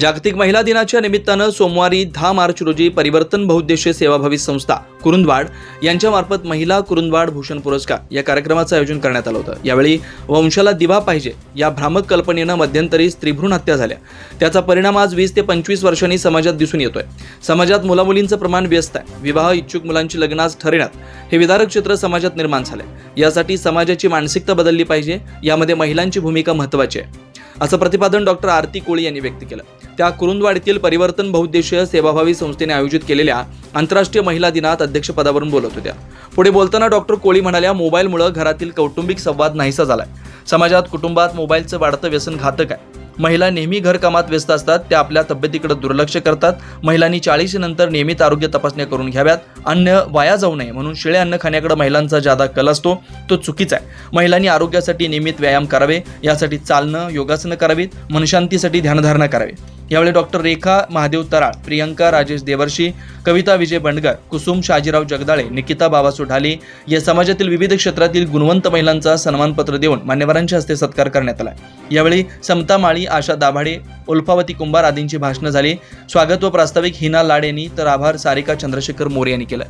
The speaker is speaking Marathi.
जागतिक महिला दिनाच्या निमित्तानं सोमवारी दहा मार्च रोजी परिवर्तन बहुउद्देशीय सेवाभावी संस्था कुरुंदवाड यांच्यामार्फत महिला कुरुंदवाड भूषण पुरस्कार या कार्यक्रमाचं आयोजन करण्यात आलं होतं. यावेळी वंशाला दिवा पाहिजे या भ्रामक कल्पनेनं मध्यंतरी स्त्रीभ्रूण हत्या झाल्या. त्याचा परिणाम आज वीस ते पंचवीस वर्षांनी समाजात दिसून येतोय. समाजात मुलामुलींचं प्रमाण व्यस्त आहे. विवाह इच्छुक मुलांची लग्न आज ठरविण्यात हे विदारक चित्र समाजात निर्माण झालंय. यासाठी समाजाची मानसिकता बदलली पाहिजे. यामध्ये महिलांची भूमिका महत्त्वाची आहे. असं प्रतिपादन डॉक्टर आरती कोळी यांनी व्यक्त केलं. त्या कुरुंदवाडीतील परिवर्तन बहुउद्देशीय सेवाभावी संस्थेने आयोजित केलेल्या आंतरराष्ट्रीय महिला दिनात अध्यक्षपदावरून बोलत होत्या. पुढे बोलताना डॉक्टर कोळी म्हणाल्या मोबाईलमुळे घरातील कौटुंबिक संवाद नाहीसा झालाय. समाजात कुटुंबात मोबाईलचं वाढतं व्यसन घातक आहे. महिला नेहमी घरकामात व्यस्त असतात त्या आपल्या तब्येतीकडे दुर्लक्ष करतात. महिलांनी चाळीसीनंतर नियमित आरोग्य तपासण्या करून घ्याव्यात. अन्न वाया जाऊ नये म्हणून शिळे अन्न खाण्याकडे महिलांचा जादा कल असतो. तो चुकीचा आहे. महिलांनी आरोग्यासाठी नियमित व्यायाम करावे. यासाठी चालणं योगासनं करावीत. मनशांतीसाठी ध्यानधारणा करावी. यावेळी डॉक्टर रेखा महादेव तराळ प्रियंका राजेश देवर्षी कविता विजय बंडगर कुसुम शाजीराव जगदाळे निकिता बाबा ढाले या समाजातील विविध क्षेत्रातील गुणवंत महिलांचा सन्मानपत्र देऊन मान्यवरांच्या हस्ते सत्कार करण्यात आला. यावेळी समता माळी आशा दाभाडे उल्फावती कुंभार आदींची भाषणं झाली. स्वागत व प्रास्ताविक हिना लाड यांनी तर आभार सारिका चंद्रशेखर मोरे यांनी केलं.